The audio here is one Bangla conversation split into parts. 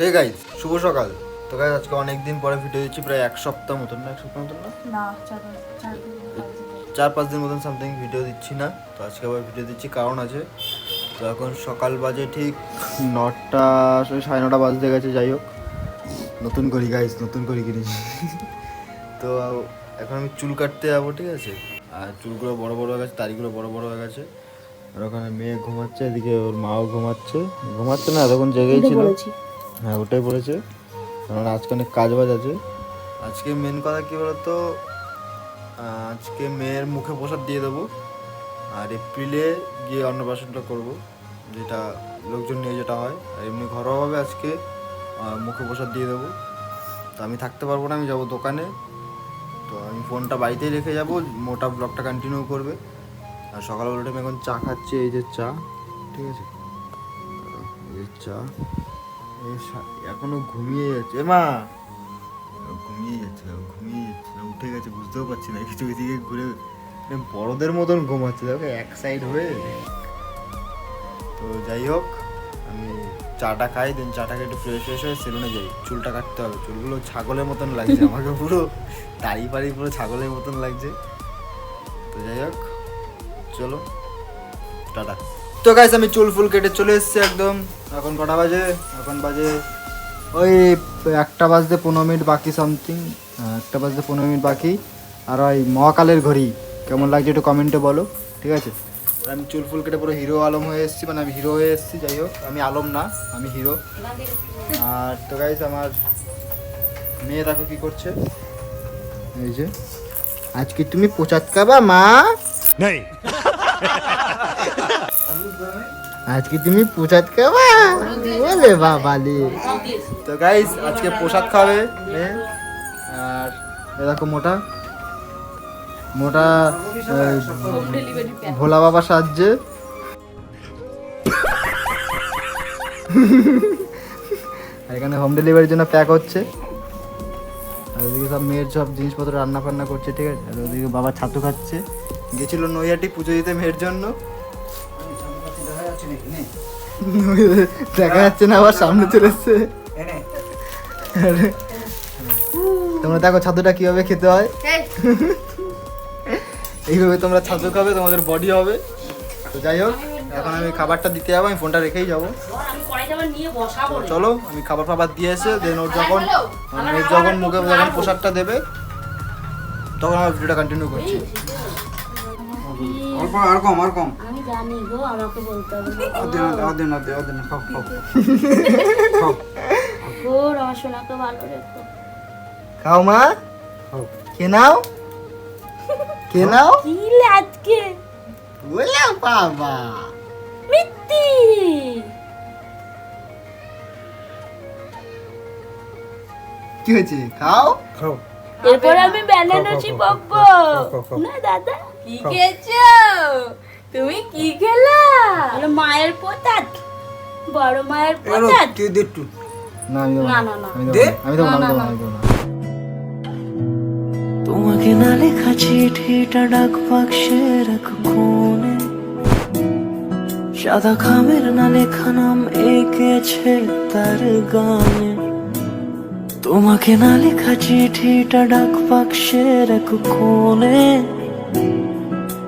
হে গাইজ শুভ সকাল। তো গাইজ আজকে অনেক দিন পরে ভিডিও দিচ্ছি প্রায় এক সপ্তাহ মতন না এক সপ্তাহ মতন না? না চার পাঁচ- দিন মতন সামথিং ভিডিও দিচ্ছি না। তো আজকে আবার ভিডিও দিচ্ছি কারণ আছে। তো এখন সকাল বাজে ঠিক নটা সাড়ে নটা বাজতে গেছে যাই হোক। নতুন করি গাইজ নতুন করি কিনেছি। তো এখন আমি চুল কাটতে যাব ঠিক আছে? আর চুলগুলো বড় বড় হয়ে গেছে দাড়িগুলো বড় বড় হয়ে গেছে। আর ওখানে মেয়ে ঘুমাচ্ছে এদিকে ওর মাও ঘুমাচ্ছে। ঘুমাচ্ছে না তখন জেগেই ছিল। হ্যাঁ ওটাই পড়েছে কারণ আজকে অনেক কাজ বাজ আছে। আজকে মেন কথা কি বলতো? আজকে মেয়ের মুখে প্রসাদ দিয়ে দেবো। আর এপ্রিলে গিয়ে অন্নপ্রাশনটা করব। যেটা লোকজন নিয়ে যেটা হয়। আর এমনি ঘরোয়াভাবে আজকে মুখে প্রসাদ দিয়ে দেবো। তো আমি থাকতে পারব না, আমি যাব দোকানে। তো আমি ফোনটা বাড়িতেই রেখে যাব। মোটা ব্লগটা কন্টিনিউ করবে। আর সকালবেলা উঠে আমি এখন চা খাচ্ছি, এই যে চা। ঠিক আছে? এই যে চা। এখনও ঘুমিয়ে যাচ্ছে। মা! ঘুমিয়ে যাচ্ছে ঘুমিয়ে যাচ্ছে উঠে গেছে, বুঝতেও পারছি না কিছু এদিকে ঘুরে বড়দের মতন ঘুমাচ্ছে, দেখো, এক সাইড হয়ে। তো যাই হোক, আমি চাটা খাই দেন চাটা খেয়ে একটু ফ্রেশ ফ্রেশ হয়ে সেলুনে যাই। চুলটা কাটতে হবে, চুলগুলো ছাগলের মতন লাগছে, আমাকে পুরো দাড়ি পাড়ি পুরো ছাগলের মতন লাগছে। তো যাই হোক, চলো, টাটা। তো গাইস আমি চুল ফুল কেটে চলে এসেছি একদম। এখন কটা বাজে? এখন বাজে ওই একটা বাজতে পনেরো মিনিট বাকি সামথিং একটা বাজতে পনেরো মিনিট বাকি। আর ওই মহাকালের ঘড়ি কেমন লাগছে একটু কমেন্টে বলো ঠিক আছে? আমি চুল ফুল কেটে পুরো হিরো আলম হয়ে এসেছি মানে আমি হিরো হয়ে এসেছি যাই হোক আমি আলম না আমি হিরো আর তো গাইস আমার মেয়ে দেখো কি করছে। এই যে আজকে তুমি পোচাত খাবা মা? नहीं আজকে তুমি প্রসাদ খাবা? বলে বাবালি তো গাইস আজকে প্রসাদ খাবে আর এ দেখো মোটা মোটা ভোলা বাবা সাহায্যে। এখানে হোম ডেলিভারির জন্য প্যাক হচ্ছে। আর ওদিকে সব মেয়ের সব জিনিসপত্র রান্না ফান্না করছে, ঠিক আছে? আর ওদিকে বাবা ছাতু খাচ্ছে। গেছিল নৈয়াটি পুজো দিতে মেয়ের জন্য। দেখা যাচ্ছে না আবার সামনে চলে এসছে আরে, তোমরা দেখো ছাতুটা কীভাবে খেতে হয় এইভাবে তোমরা ছাতু খাবে তোমাদের বডি হবে। তো যাই হোক এখন আমি খাবারটা দিতে যাব আমি ফোনটা রেখেই যাব। চলো আমি খাবার ফাবার দিয়ে এসে দেন ওর যখন ওর যখন মুখে যখন প্রসাদটা দেবে তখন আমার ভিডিওটা কন্টিনিউ করছি। অল্প আর কম আর কম। আমি জানি গো আমাকে বলতে হবে অদিন অদিন অদিন অদিন খাও খাও। খাও। ঠাকুর আমার সোনাকে ভালো রেখো খাও মা। কে নাও। কে নাও। কি আজকে বলে বাবা। মিত্তি। কি হয়েছে? খাও। খাও। এরপর আমি বেনারসি খাও, পাবো খাও, খাও, খাও। না দাদা। কি খেয়েছো? তুমি কি খেলা? মায়ের পোতাত বড় মায়ের পোতাত তুই দে একটু। না আমি না, না না, না। আমি দেবো না, আমি দেবো না, তোমাকে না লেখা চিঠিটা ডাক বাক্সে রাখো কোণে সাদা খামের না লেখা নাম এঁকেছে তার গানে। তোমাকে না লেখা চিঠিটা ডাক বাক্সে রাখ কোণে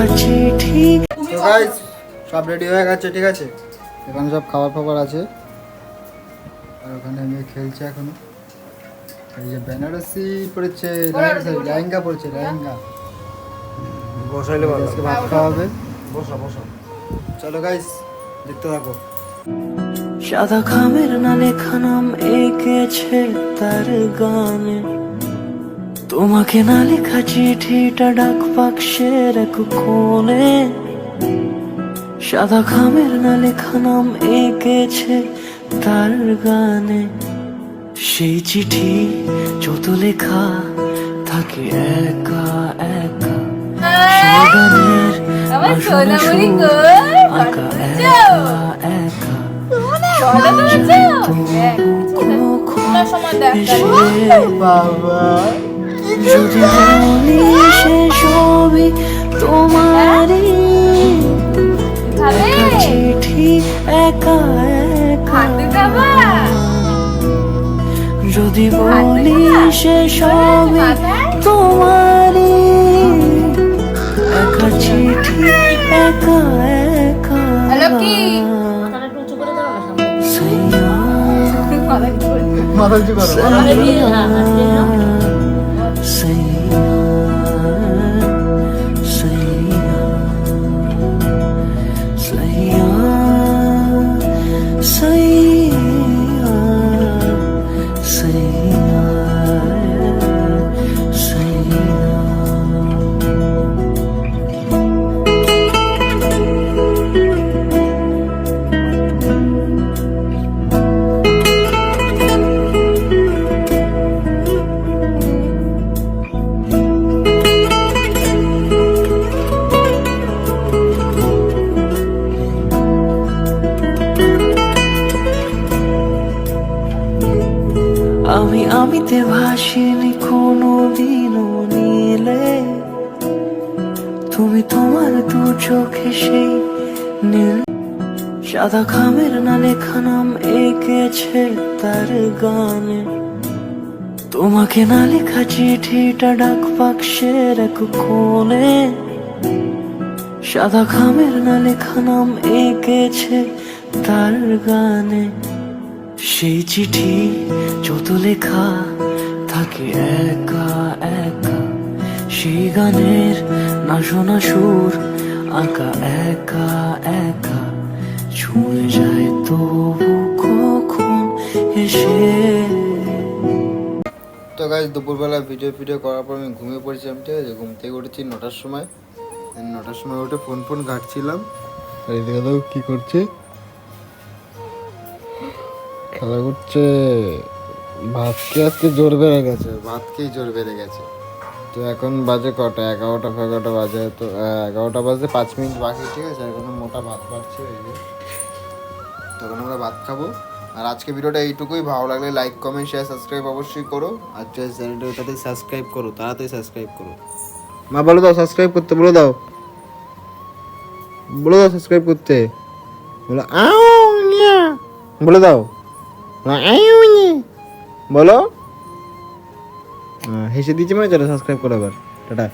একা চিঠি। তো গাইস সব রেডি হয়ে গেছে ঠিক আছে? এখানে সব খাবার ফাবার আছে। আর ওখানে মেয়ে খেলছে এখনও। এই যে বেনারসি পড়েছে লেহেঙ্গা পড়েছে লেহেঙ্গা। বসাইলে ভালো। আজকে ভাত খাওয়া হবে। বসা বসা। চলো গাইস দেখতে থাকো। সাদা খামের না লেখা নাম এঁকেছে তার গানে। তোমাকে না লেখা চিঠিটা ডাক বাক্সের এক কোণে। সাদা খামের না লেখা নাম এঁকেছে তার গানে। সেই চিঠি যত লেখা থাকে একা একা। সেই গানের একা? একা। বাবা। যদি বলি সে সবই তোমারই চিঠি একা একা। যদি বলি সে সবই তোমারই একা চিঠি একা একা। হ্যালো কি? মাথাটা তুমি তোমার দু চোখে সেই নীল সাদা খামের না লেখা নাম এঁকেছে তার গানে। তোমাকে না লেখা চিঠিটা ডাক বাক্সের এক কোণে। সাদা খামের না লেখা নাম এঁকেছে তার গানে। সেই চিঠি যত লেখা থাকে একা একা। সেই গানের, না শোনা সুর, আঁকা, একা একা। ছুঁয়ে যায় তবু কখন এসে? তো গাইজ দুপুরবেলা ভিডিও ভিডিও করার পর আমি ঘুমিয়ে পড়েছিলাম ঠিক আছে? ঘুম থেকে উঠেছি নটার সময়। নটার সময় উঠে ফোন ফোন ঘাটছিলাম। আর এদিকে কি করছে। খেলা করছে। ভাতকে আজকে জোর বেড়ে গেছে ভাত ভাতকেই জোর বেড়ে গেছে। তো এখন বাজে কটা? এগারোটা ফেগারোটা বাজে তো এগারোটা বাজে পাঁচ মিনিট বাকি, ঠিক আছে? এখন মোটা ভাত পাচ্ছে তখন আমরা ভাত খাব। আর আজকে ভিডিওটা এইটুকুই। ভালো লাগলে লাইক কমেন্ট শেয়ার সাবস্ক্রাইব অবশ্যই করো। আর চ্যানেলটা ওটাতে সাবস্ক্রাইব করো, তাড়াতাড়ি সাবস্ক্রাইব করো। মা, বলো দাও সাবস্ক্রাইব করতে, বলে দাও। বলে দাও সাবস্ক্রাইব করতে। বলো নিয়া বলে দাও। বলো। হেসে দিয়েছি মানে চলো সাবস্ক্রাইব করো আবার টাটা।